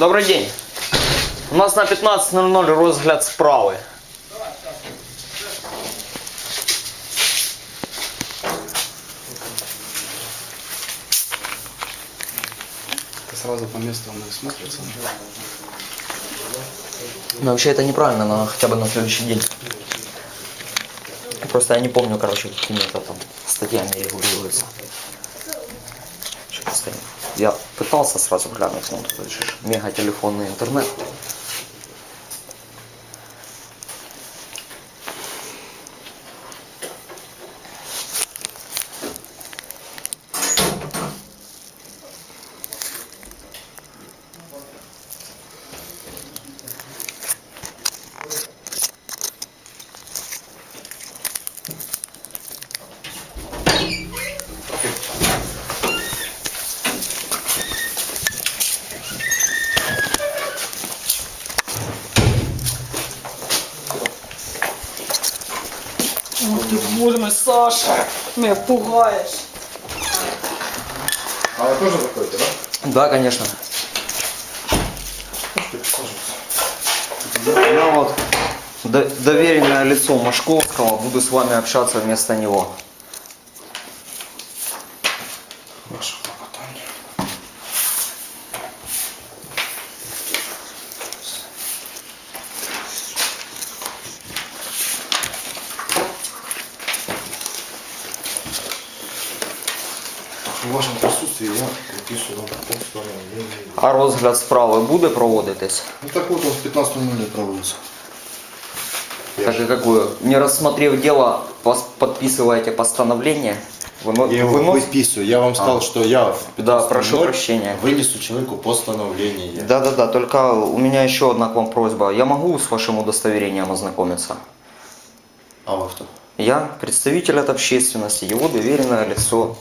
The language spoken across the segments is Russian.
Добрий день. У нас на 15.00 розгляд справи. Это сразу по месту он и смотрится. Но вообще это неправильно, но хотя бы на следующий день. Просто я не помню, короче, какими-то там статьями регулируется. Я пытался сразу глянуть, тут же ж мега телефонный интернет. Мой, Саша, меня пугаешь. А вы тоже заходите, да? Да, конечно. Я вот до- доверенное лицо Машковского, буду с вами общаться вместо него. В вашем присутствии я выписываю вам. А розгляд справи буде проводитись? Ну так вот он в 15.00 проводится. Так и какую? Не рассмотрев дело, подписываете постановление? Выно- Я его вынос- выписываю. Я вам сказал, А. что я в Да, прошу 15:00 прощения. Вынесу человеку постановление. Да-да-да, только у меня еще одна к вам просьба. Я могу с вашим удостоверением ознакомиться? А вы кто? Я представитель от общественности, его доверенное лицо.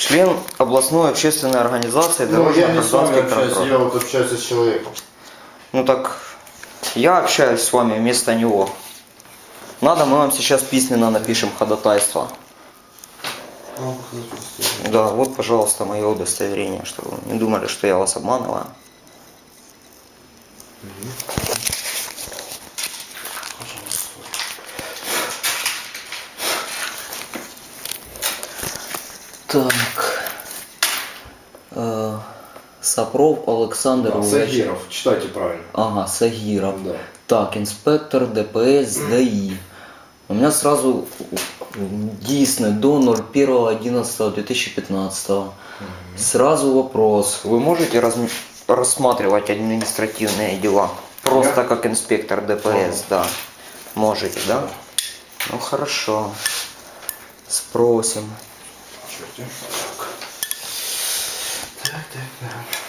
Член областной общественной организации Ну, я не с вами дорожно-гражданских общаюсь, контроль. я вот общаюсь с человеком. Ну так, я общаюсь с вами вместо него. Надо, мы вам сейчас письменно напишем ходатайство. Да, вот, пожалуйста, мое удостоверение, чтобы вы не думали, что я вас обманываю. Так. Э, Сапров Олександр Ильич. Сагиров, читайте правильно. Ага, Сагиров. Да. Так, инспектор ДПС ДАИ. У меня сразу дійсне до 01.11.2015. Сразу вопрос. Вы можете разм- рассматривать административные дела? Просто как инспектор ДПС, да. Можете, да? Ну хорошо. Спросим. Черти. Так, так, так.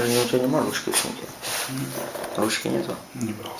Женя, у тебя нема ручки в сумке? Ручки нету? Не брал.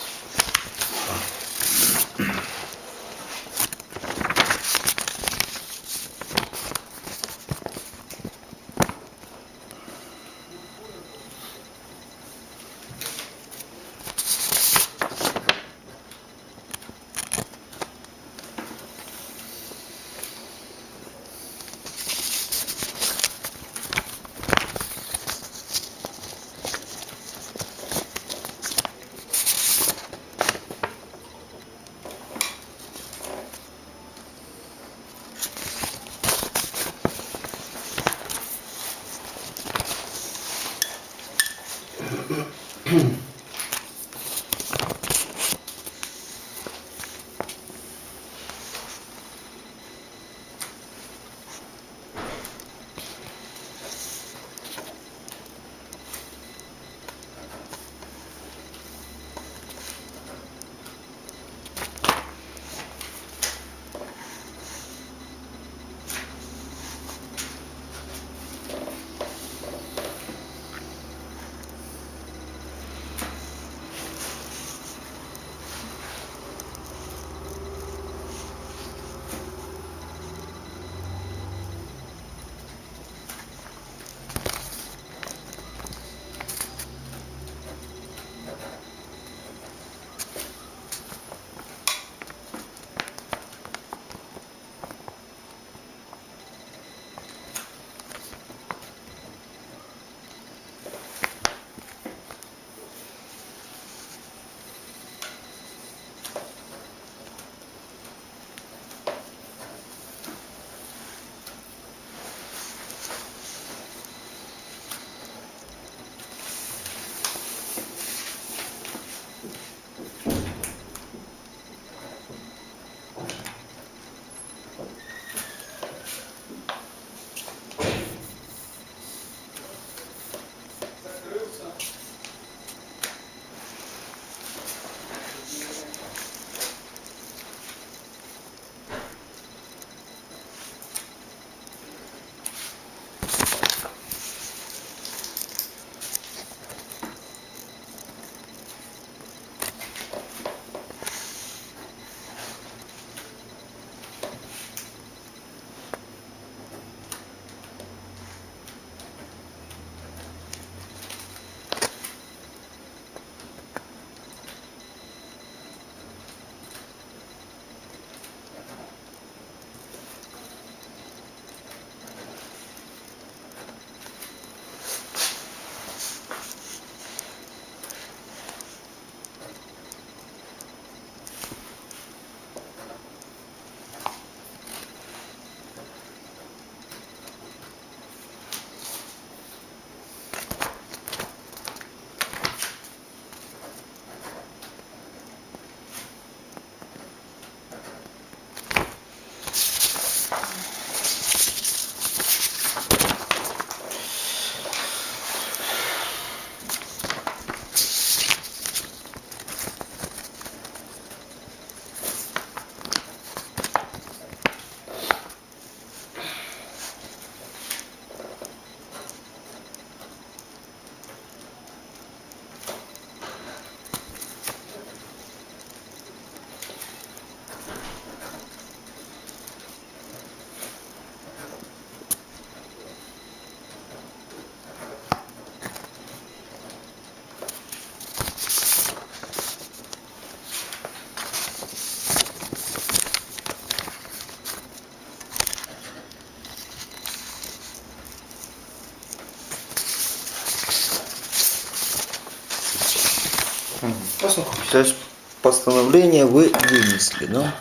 Постановлення ви винесли, да?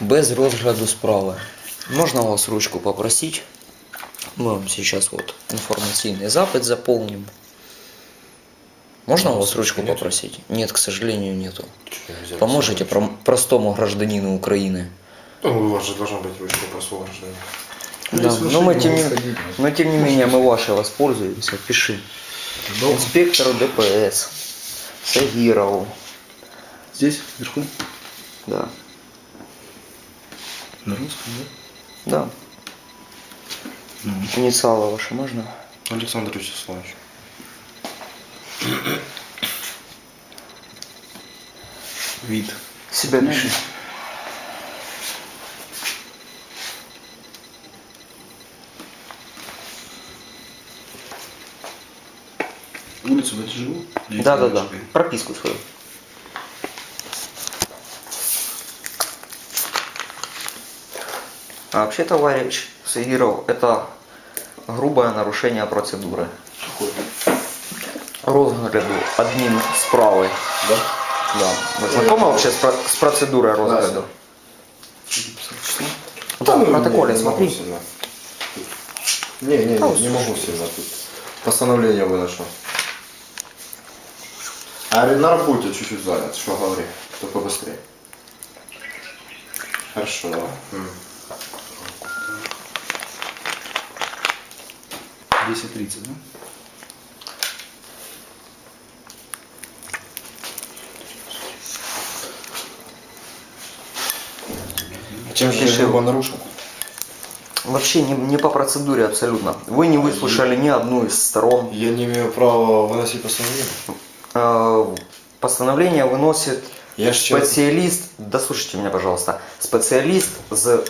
Без розгляду справи. Можна вас ручку попросить? Мы вам сейчас вот информационный запад заполним. Можно у вас ручку Нет. попросить? Нет, к сожалению, нету. Поможете про- простому гражданину Украины? Ну, у вас же должна быть ручка простого гражданина. Да, но мы тем, не, но тем не менее мы вашей воспользуемся. Пиши. Инспектору ДПС. Сагирову. Здесь, вверху? Да. На русском, Да. Инициалы ваши можно? да? Александр Вячеславович. Вид. Себя пиши. Улицу в живу? Да, да, да. Прописку свою. А вообще, товарищ Сагиров, это грубое нарушение процедуры. Розгляду админ справи. Да? Да. Вы знакомы вообще с, про- с процедурой розгляду? Да, в протоколе не, смотри. Не, не, не, Да, не, не могу сильно тут. Постановление выношу. А на работе чуть-чуть занят, что говори, только быстрее. Хорошо, давай. 10.30, да? Чем же я его нарушил? Вообще не, не по процедуре абсолютно. Вы не выслушали ни одну из сторон. Я не имею права выносить постановление. Э, Постановление выносит Я ж сейчас... спеціаліст, дослушайте меня, пожалуйста, специалист с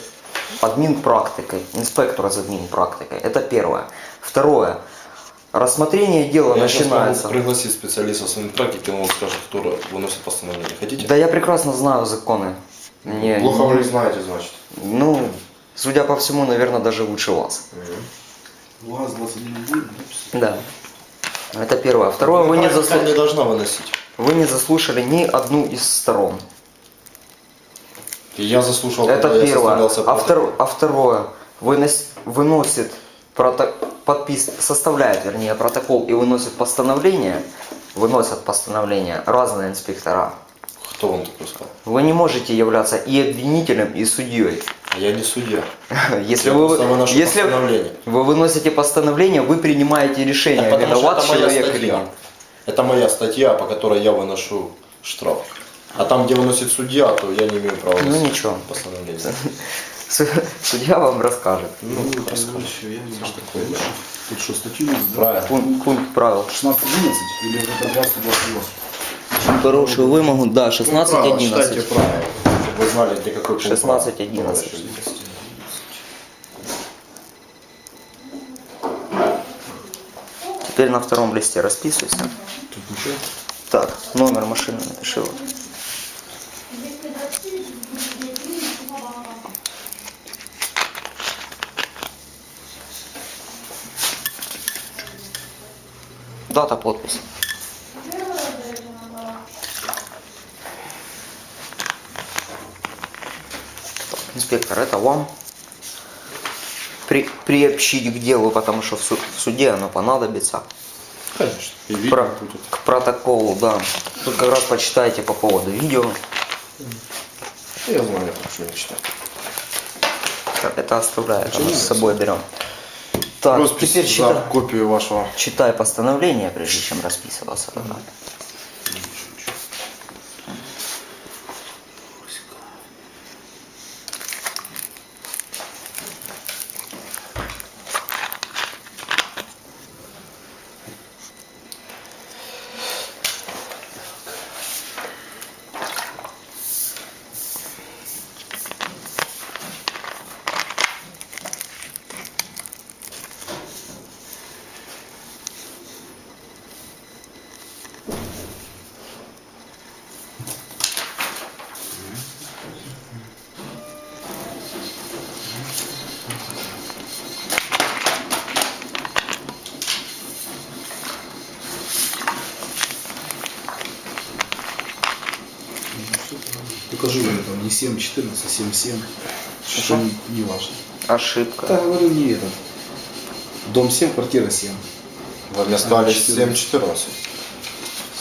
админпрактикой, инспектор с админпрактикой. Это первое. Второе. Рассмотрение дела Я начинается. могу пригласить специалиста с практики, он вам скажет, кто выносит постановление. Хотите? Да я прекрасно знаю законы. Мне, Плохо вы знаете, значит. Ну, судя по всему, наверное, даже лучше вас. УАЗ 21 будет, да? Это первое. Второе, вы не, заслу- не должна выносить. вы не заслушали ни одну из сторон. И я заслушал, Это первое. А, втор- а второе, вынос- выносит прото- подпис, составляет, вернее, протокол и выносит постановление, выносят постановление разные инспектора. Кто вам такой сказал? Вы не можете являться и обвинителем, и судьей. А Я не судья. Если Я вы, если вы выносите постановление, вы принимаете решение, виноват человек или нет. Это моя статья, по которой я выношу штраф. А там, где выносит судья, то я не имею права Ну ничего. постановление. Су- Судья вам расскажет. Ну, расскажи. Еще я не Что знаю. такое, да? Тут что, статью есть, да? Правильно. Пункт, пункт правил. 16.11 или это 20.28? Хорошую вымогу, да, Ну, правила, Читайте 16.11. правила, чтобы вы знали, где какой пункт 16.11. права. Теперь на втором листе расписывайся. Тут ничего. Так, номер машины напиши. Вот. Дата, подпись. Так, Инспектор, это вам. При, приобщить к делу, потому что в, су- в суде оно понадобится. Конечно. И Про- будет. к протоколу, да. Тут как раз почитайте по поводу видео. Я знаю, я хорошо не читаю. Так, это мы с собой берем. Так, Роспись теперь за читай, копию вашего. читай постановление, прежде чем расписываться. тогда. Покажи мне там не 7.14, а 7.7. Что не, не важно. Ошибка. Да, говорю, не этот. Дом 7, квартира 7. Вы мне сказали А, 14. 7.14.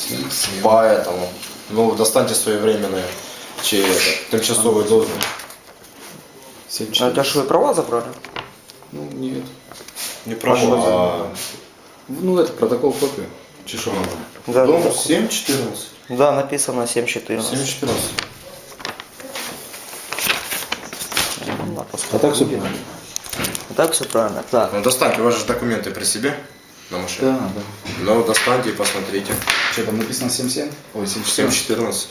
7, 7. Поэтому, ну, достаньте своевременные че, это, тимчасовые дозы. 7, А у тебя что, и права забрали? Ну, нет. Не прошу, а Ну, это протокол копия. Чешу надо. Да, дом да. 7.14. Да, написано 7.14. 7.14. Да, А так все правильно. Так все правильно. Так, Ну, достаньте ваши документы при себе. на машине? Да, да. Ну, достаньте и посмотрите. Что там написано 7-7? Ой, 7-4. 7.14.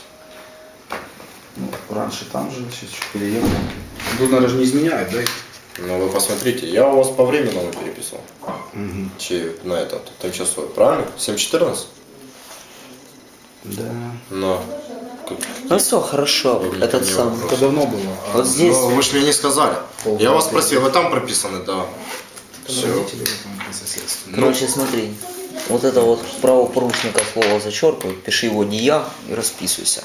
Ну, раньше там же, сейчас чуть переехал. Тут, наверное, же не изменяют, да? Ну, вы посмотрите. Я у вас по временному переписал. Мгм. Чи на этот, тимчасовый, правильно? 7.14? Да. Но. Ну все, хорошо. Этот не сам. вопрос. Это давно было. А Вот здесь. Ну, вы же мне не сказали. Полгода Я вас спросил, вы там прописаны, да. там Все. родители соседству. Короче, смотри. Вот это вот правопорушника слово зачеркивай, пиши его дия и расписывайся.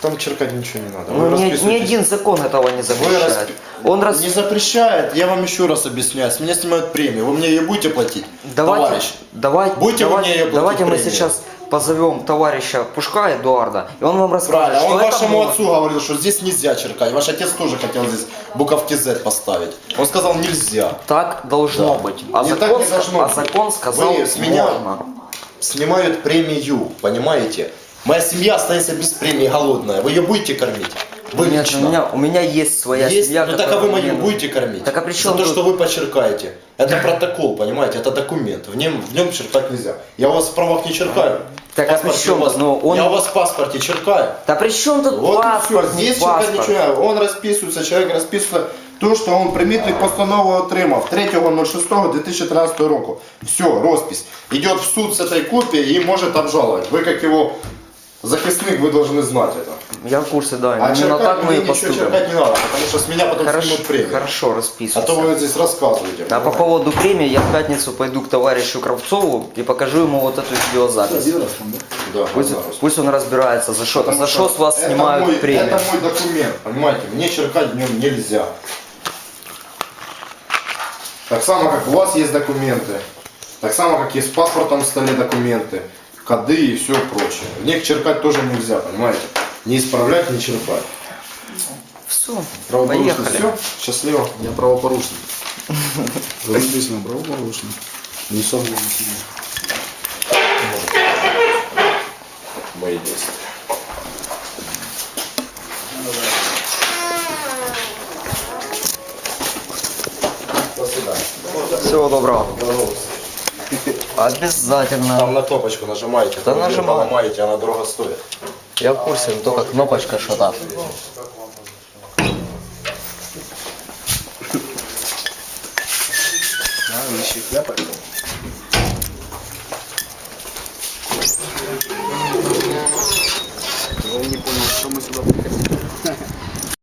Там черкать ничего не надо. Ну, ни, ни один закон этого не запрещает. распи- Он раз... Не запрещает, я вам еще раз объясняю. С меня снимают премию. Вы мне ее будете платить? Давайте, Товарищ. давайте, Будете давайте, мне её платить давайте мы премию? сейчас позовем товарища Пушка Эдуарда, и он вам расскажет, Правильно, что он это вашему можно. отцу говорил, что здесь нельзя черкать. Ваш отец тоже хотел здесь буковки Z поставить. Он сказал нельзя. Так должно Да. быть. А, Не закон, так не ска- должно а быть. закон сказал Вы с меня- можно. Снимают премию, понимаете? Моя семья останется без премии голодная. Вы ее будете кормить? Вы Нет, лично. у меня, у меня есть своя Есть, семья. ну так а которая вы мою мне- будете кормить? Так а при За чем то, тут- что вы почеркаете. Это протокол, понимаете, это документ. В нем, в нем черкать нельзя. Я у вас в правах не черкаю. Так В а при паспорте чем у вас- тут? Ну, он- Я у вас в паспорте черкаю. Да при чем тут Вот паспорт, и все. не Здесь черкать паспорт? нічого. не треба. Он розписується, чоловік розписується то, що він примітник постанову отримав 3.06.2013 року. Все, розпись. Идет в суд с этой копией и может обжаловать. Вы как его захисник, вы должны знать это. Я в курсе, да. А Именно черкать так мы мне и ничего поступим. черкать не надо, потому что с меня потом Хорошо, снимут премию. хорошо А расписывайся. то вы здесь рассказываете. А по поводу премии я в пятницу пойду к товарищу Кравцову и покажу ему вот эту видеозапись. Один раз там, да? Да, Пусть, да, раз. пусть он разбирается, за что, Потому за что с вас это снимают мой, премию. Это мой документ, понимаете, мне черкать в нем нельзя. Так само, как у вас есть документы, так само, как есть в паспортном столе документы, коды и все прочее. В них черкать тоже нельзя, понимаете? Не исправлять, не черкать. Все, Правопорушник. поехали. Все, счастливо. Я правопорушник. Вы написано правопорушник. Не согласен. Мои действия. Всего доброго. Обязательно. Там на кнопочку нажимаете, Да нажимаю. она дорого стоит. Я в курсе, но только кнопочка что-то.